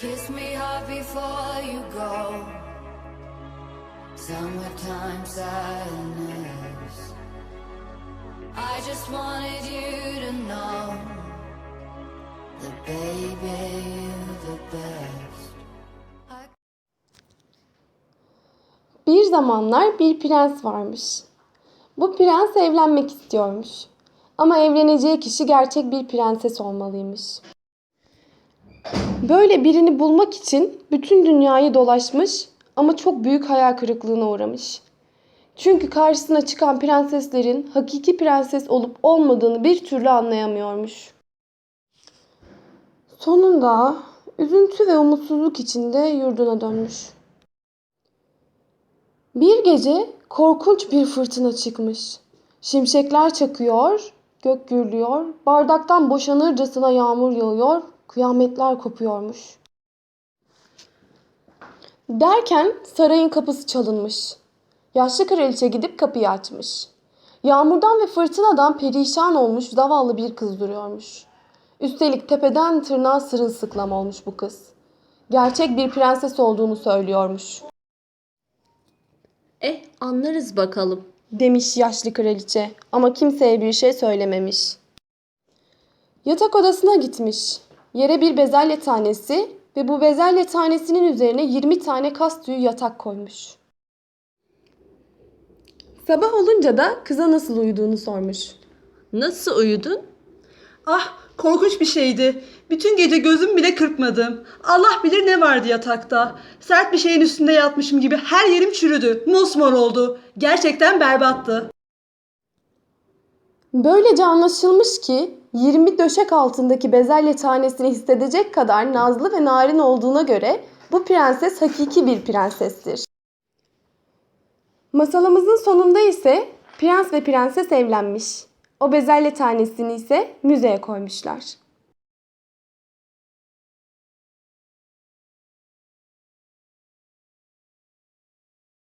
Kiss me hard before you go. Summertime sadness. I just wanted you to know that baby the best. Bir zamanlar bir prens varmış. Bu prens evlenmek istiyormuş. Ama evleneceği kişi gerçek bir prenses olmalıymış. Böyle birini bulmak için bütün dünyayı dolaşmış ama çok büyük hayal kırıklığına uğramış. Çünkü karşısına çıkan prenseslerin hakiki prenses olup olmadığını bir türlü anlayamıyormuş. Sonunda üzüntü ve umutsuzluk içinde yurduna dönmüş. Bir gece korkunç bir fırtına çıkmış. Şimşekler çakıyor, gök gürlüyor, bardaktan boşanırcasına yağmur yağıyor, kıyametler kopuyormuş. Derken sarayın kapısı çalınmış. Yaşlı kraliçe gidip kapıyı açmış. Yağmurdan ve fırtınadan perişan olmuş zavallı bir kız duruyormuş. Üstelik tepeden tırnağa sırılsıklam olmuş bu kız. Gerçek bir prenses olduğunu söylüyormuş. Eh anlarız bakalım. demiş yaşlı kraliçe ama kimseye bir şey söylememiş. Yatak odasına gitmiş. Yere bir bezelye tanesi ve bu bezelye tanesinin üzerine 20 tane kas tüyü yatak koymuş. Sabah olunca da kıza nasıl uyuduğunu sormuş. Nasıl uyudun? Ah korkunç bir şeydi. Bütün gece gözüm bile kırpmadım. Allah bilir ne vardı yatakta. Sert bir şeyin üstünde yatmışım gibi her yerim çürüdü. Mosmor oldu. Gerçekten berbattı. Böylece anlaşılmış ki 20 döşek altındaki bezelye tanesini hissedecek kadar nazlı ve narin olduğuna göre bu prenses hakiki bir prensestir. Masalımızın sonunda ise prens ve prenses evlenmiş. O bezelye tanesini ise müzeye koymuşlar.